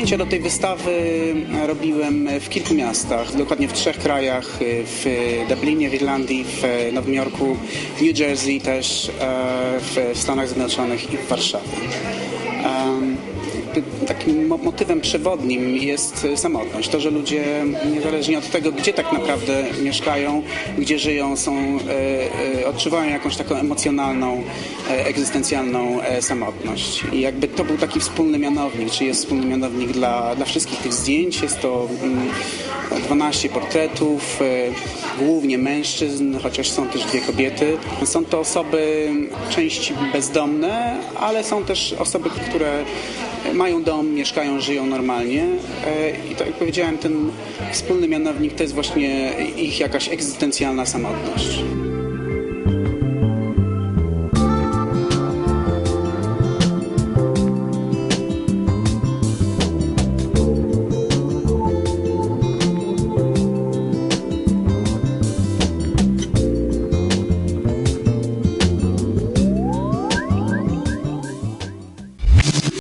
Zdjęcia do tej wystawy robiłem w kilku miastach, dokładnie w trzech krajach, w Dublinie, w Irlandii, w Nowym Jorku, w New Jersey też, e, w Stanach Zjednoczonych i w Warszawie. Takim mo- motywem przewodnim jest samotność. To, że ludzie niezależnie od tego, gdzie tak naprawdę mieszkają, gdzie żyją, są, e, e, odczuwają jakąś taką emocjonalną, e, egzystencjalną e, samotność. I jakby to był taki wspólny mianownik, czy jest wspólny mianownik dla, dla wszystkich tych zdjęć. Jest to mm, 12 portretów, e, głównie mężczyzn, chociaż są też dwie kobiety. Są to osoby części bezdomne, ale są też osoby, które mają dom, mieszkają, żyją normalnie. E, I tak jak powiedziałem, ten wspólny mianownik to jest właśnie ich jakaś egzystencjalna samotność.